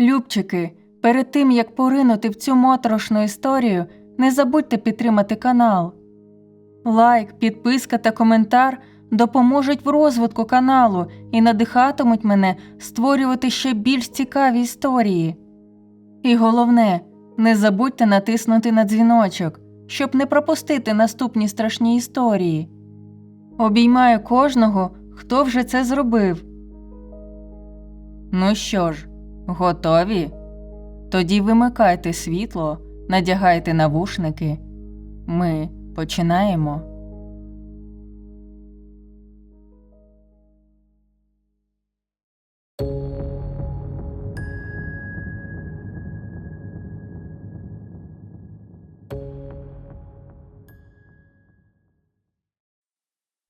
Любчики, перед тим як поринути в цю моторошну історію, не забудьте підтримати канал. Лайк, підписка та коментар допоможуть в розвитку каналу і надихатимуть мене створювати ще більш цікаві історії. І головне, не забудьте натиснути на дзвіночок, щоб не пропустити наступні страшні історії. Обіймаю кожного, хто вже це зробив. Ну що ж, готові? Тоді вимикайте світло, надягайте навушники. Ми починаємо.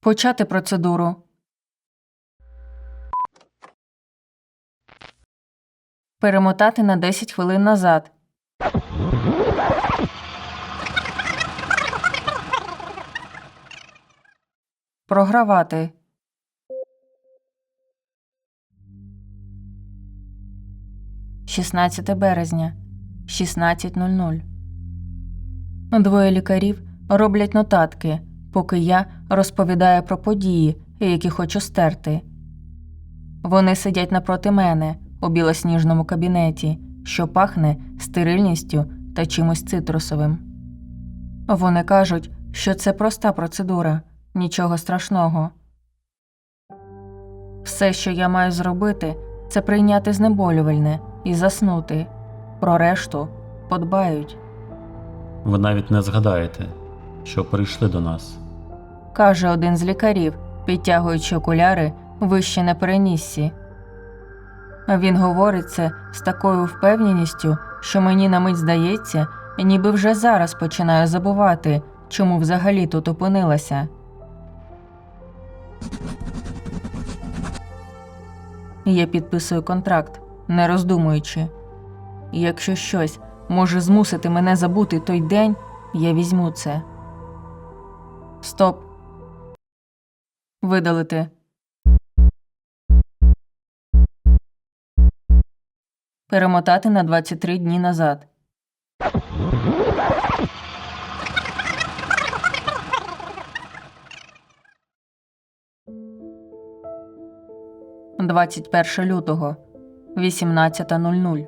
Почати процедуру. Перемотати на 10 хвилин назад. Програвати. Шістнадцяте березня, 16.00. Двоє лікарів роблять нотатки, поки я розповідаю про події, які хочу стерти. Вони сидять напроти мене у білосніжному кабінеті, що пахне стерильністю та чимось цитрусовим. Вони кажуть, що це проста процедура, нічого страшного. Все, що я маю зробити, це прийняти знеболювальне і заснути. Про решту подбають, Ви навіть не згадаєте, що прийшли до нас. каже один з лікарів, підтягуючи окуляри вище на переніссі. Він говорить це з такою впевненістю, що мені на мить здається, ніби вже зараз починаю забувати, чому взагалі тут опинилася. Я підписую контракт, не роздумуючи. Якщо щось може змусити мене забути той день, я візьму це. Стоп. Видалити. Перемотати на 23 дні назад. Двадцять перше лютого, 18.00.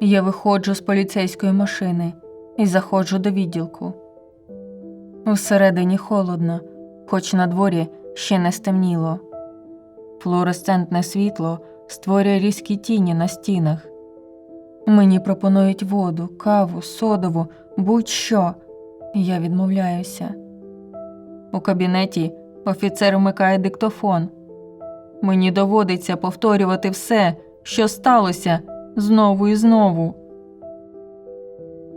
Я виходжу з поліцейської машини і заходжу до відділку. Всередині холодно, хоч на дворі ще не стемніло. Флуоресцентне світло створює різкі тіні на стінах. Мені пропонують воду, каву, содову, будь-що. Я відмовляюся. У кабінеті офіцер вмикає диктофон. Мені доводиться повторювати все, що сталося знову і знову.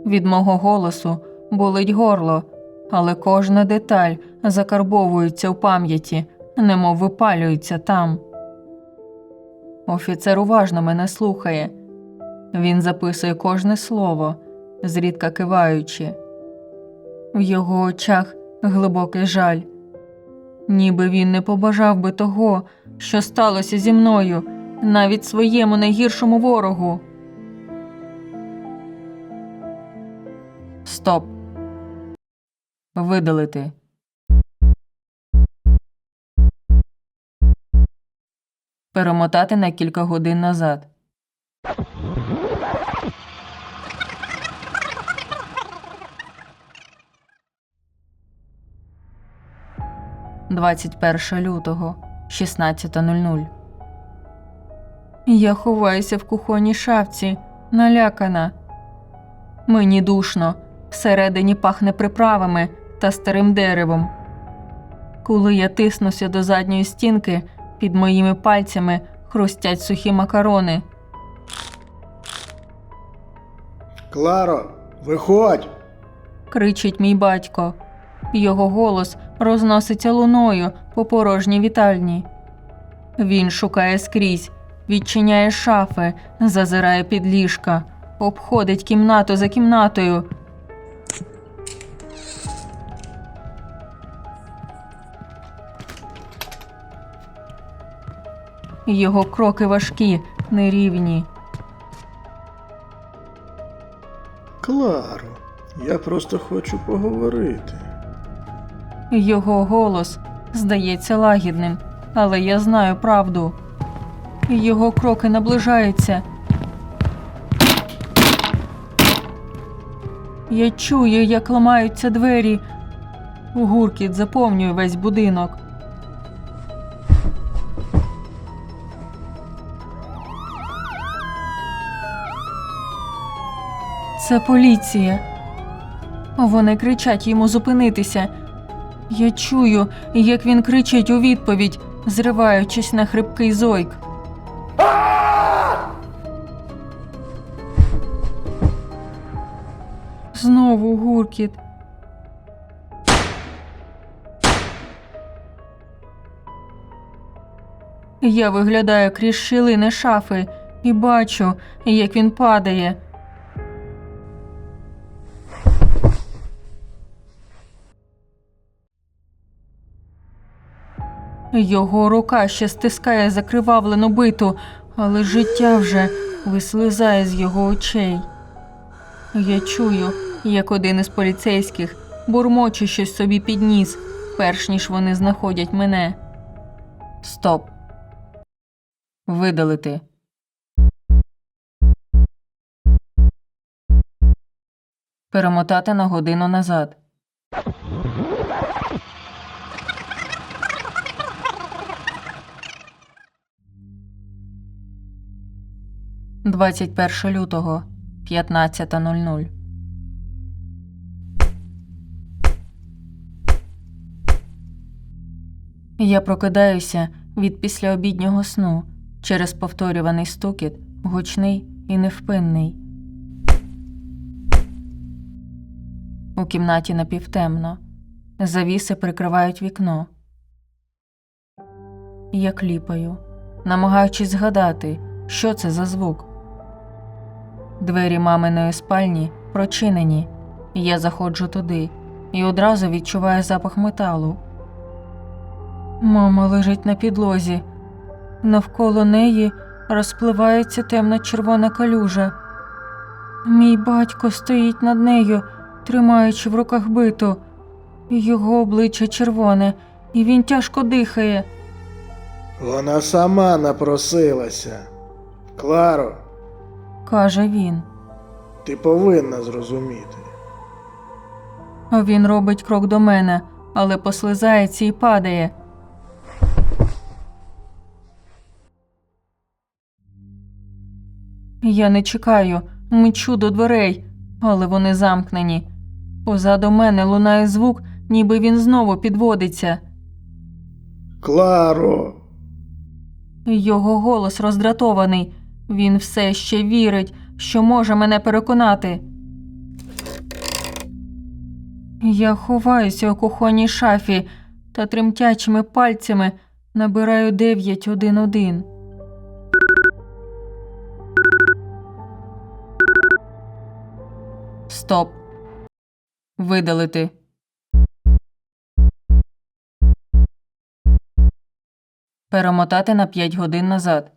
Від мого голосу болить горло, але кожна деталь закарбовується в пам'яті, немов випалюється там. Офіцер уважно мене слухає. Він записує кожне слово, зрідка киваючи. В його очах глибокий жаль, ніби він не побажав би того, що сталося зі мною, навіть своєму найгіршому ворогу. Стоп. Видалити. Перемотати на кілька годин назад. Двадцять лютого, 16.00. Я ховаюся в кухонній шафці, налякана. Мені душно, всередині пахне приправами та старим деревом. Коли я тиснуся до задньої стінки, під моїми пальцями хрустять сухі макарони. Кларо, виходь! кричить мій батько. Його голос розноситься луною по порожній вітальні. Він шукає скрізь, відчиняє шафи, зазирає під ліжка, обходить кімнату за кімнатою. Його кроки важкі, нерівні. Кларо, я просто хочу поговорити. Його голос здається лагідним, але я знаю правду. Його кроки наближаються. Я чую, як ламаються двері. Гуркіт заповнює весь будинок. Це поліція. Вони кричать йому зупинитися. Я чую, як він кричить у відповідь, зриваючись на хрипкий зойк. Знову гуркіт. Я виглядаю крізь щілини шафи і бачу, як він падає. Його рука ще стискає закривавлену биту, але життя вже вислизає з його очей. Я чую, як один із поліцейських бурмоче щось собі підніс, перш ніж вони знаходять мене. Стоп. Видалити. Перемотати на годину назад. Двадцять перше лютого, 15.00. Я прокидаюся від післяобіднього сну через повторюваний стукіт, гучний і невпинний. У кімнаті напівтемно. Завіси прикривають вікно. Я кліпаю, намагаючись згадати, що це за звук. Двері маминої спальні прочинені. Я заходжу туди і одразу відчуваю запах металу. Мама лежить на підлозі. Навколо неї розпливається темна червона калюжа. Мій батько стоїть над нею, тримаючи в руках биту. Його обличчя червоне, і він тяжко дихає. Вона сама напросилася. Кларо, каже він. ти повинна зрозуміти. Він робить крок до мене, але послизається і падає. Я не чекаю, мчу до дверей, але вони замкнені. Позаду мене лунає звук, ніби він знову підводиться. Кларо, Його голос роздратований. Він все ще вірить, що може мене переконати. Я ховаюся у кухонній шафі та тремтячими пальцями набираю 911. Стоп. Видалити. Перемотати на 5 годин назад.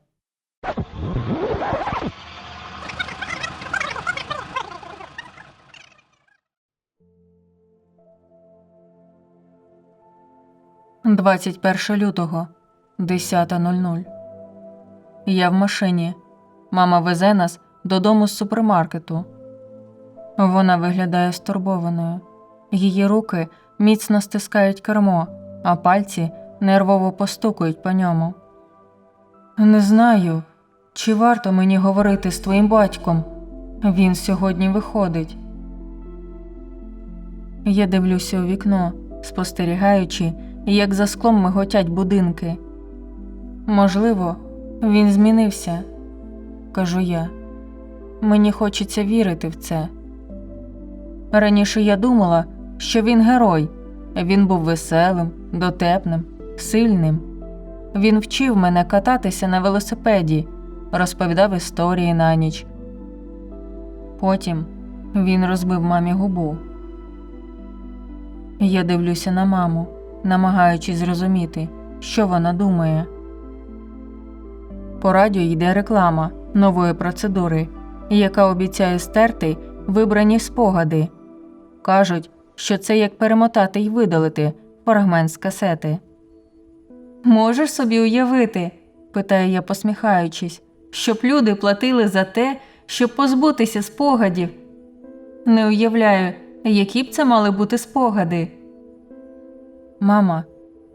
Двадцять перше лютого, 10.00. Я в машині. Мама везе нас додому з супермаркету. Вона виглядає стурбованою. Її руки міцно стискають кермо, а пальці нервово постукують по ньому. Не знаю, чи варто мені говорити з твоїм батьком. Він сьогодні виходить. Я дивлюся у вікно, спостерігаючи, як за склом миготять будинки. Можливо, він змінився, кажу я. Мені хочеться вірити в це. Раніше я думала, що він герой. Він був веселим, дотепним, сильним. Він вчив мене кататися на велосипеді, розповідав історії на ніч. Потім він розбив мамі губу. Я дивлюся на маму, намагаючись зрозуміти, що вона думає. По радіо йде реклама нової процедури, яка обіцяє стерти вибрані спогади. Кажуть, що це як перемотати й видалити фрагмент з касети. Можеш собі уявити, питаю я, посміхаючись, щоб люди платили за те, щоб позбутися спогадів. Не уявляю, які б це мали бути спогади. Мама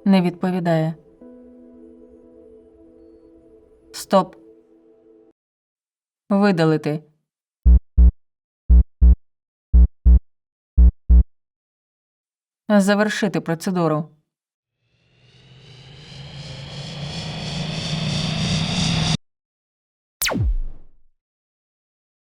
не відповідає. Стоп. Видалити. Завершити процедуру.